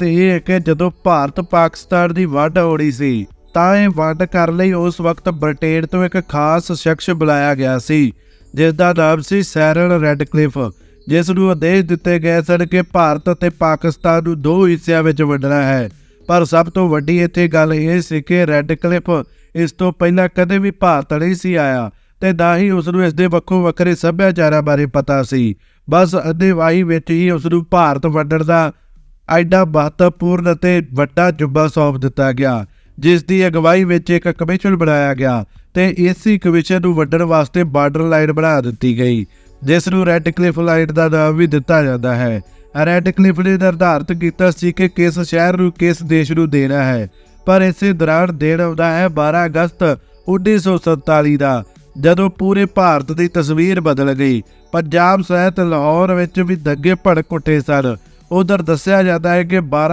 ਤੇ ਇਹ ਹੈ ਕਿ ਜਦੋਂ ਭਾਰਤ ਪਾਕਿਸਤਾਨ ਦੀ ਵੰਡ ਹੋਣੀ ਸੀ, ਤਾਂ ਇਹ ਵੰਡ ਕਰਨ ਲਈ ਉਸ ਵਕਤ ਬ੍ਰਿਟੇਨ ਤੋਂ ਇੱਕ ਖਾਸ ਸ਼ਖਸ ਬੁਲਾਇਆ ਗਿਆ ਸੀ ਜਿਸ ਦਾ ਨਾਮ ਸੀ ਸੈਰਲ ਰੈਡਕਲਿਫ, ਜਿਸ ਨੂੰ ਆਦੇਸ਼ ਦਿੱਤੇ ਗਏ ਸਨ ਕਿ ਭਾਰਤ ਅਤੇ ਪਾਕਿਸਤਾਨ ਨੂੰ ਦੋ ਹਿੱਸਿਆਂ ਵਿੱਚ ਵੰਡਣਾ ਹੈ। ਪਰ ਸਭ ਤੋਂ ਵੱਡੀ ਇੱਥੇ ਗੱਲ ਇਹ ਸੀ ਕਿ ਰੈਡਕਲਿਫ ਇਸ ਤੋਂ ਪਹਿਲਾਂ ਕਦੇ ਵੀ ਭਾਰਤ ਨਹੀਂ ਸੀ ਆਇਆ ਤੇ ਨਾ ਹੀ ਉਸ ਨੂੰ ਇਸ ਦੇ ਵੱਖੋ ਵੱਖਰੇ ਸੱਭਿਆਚਾਰਾਂ ਬਾਰੇ ਪਤਾ ਸੀ। ਬਸ ਅਧਿਵਾਈ ਵਿੱਚ ਹੀ ਉਸ ਨੂੰ ਭਾਰਤ ਵੰਡਣ ਦਾ ਐਡਾ ਮਹੱਤਵਪੂਰਨ ਅਤੇ ਵੱਡਾ ਜੁੱਬਾ ਸੌਂਪ ਦਿੱਤਾ ਗਿਆ, ਜਿਸ ਦੀ ਅਗਵਾਈ ਵਿੱਚ ਇੱਕ ਕਮਿਸ਼ਨ ਬਣਾਇਆ ਗਿਆ ਤੇ ਇਸੇ ਕਮਿਸ਼ਨ ਨੂੰ ਵੱਢਣ ਵਾਸਤੇ ਬਾਰਡਰ ਲਾਈਨ ਬਣਾ ਦਿੱਤੀ ਗਈ, ਜਿਸ ਨੂੰ ਰੈੱਡ ਕਲਿਫ ਲਾਈਨ ਦਾ ਨਾਮ ਵੀ ਦਿੱਤਾ ਜਾਂਦਾ ਹੈ। ਰੈੱਡ ਕਲਿਫ ਨੇ ਨਿਰਧਾਰਤ ਕੀਤਾ ਸੀ ਕਿ ਕਿਸ ਸ਼ਹਿਰ ਨੂੰ ਕਿਸ ਦੇਸ਼ ਨੂੰ ਦੇਣਾ ਹੈ, ਪਰ ਇਸੇ ਦੌਰਾਨ ਦੇਣ ਆਉਂਦਾ ਹੈ 12 ਅਗਸਤ 1947 ਦਾ, ਜਦੋਂ ਪੂਰੇ ਭਾਰਤ ਦੀ ਤਸਵੀਰ ਬਦਲ ਗਈ। ਪੰਜਾਬ ਸਹਿਤ ਲਾਹੌਰ ਵਿੱਚ ਵੀ ਦੱਗੇ ਭੜਕ ਉੱਠੇ ਸਨ। ਉਧਰ ਦੱਸਿਆ ਜਾਂਦਾ ਹੈ ਕਿ 12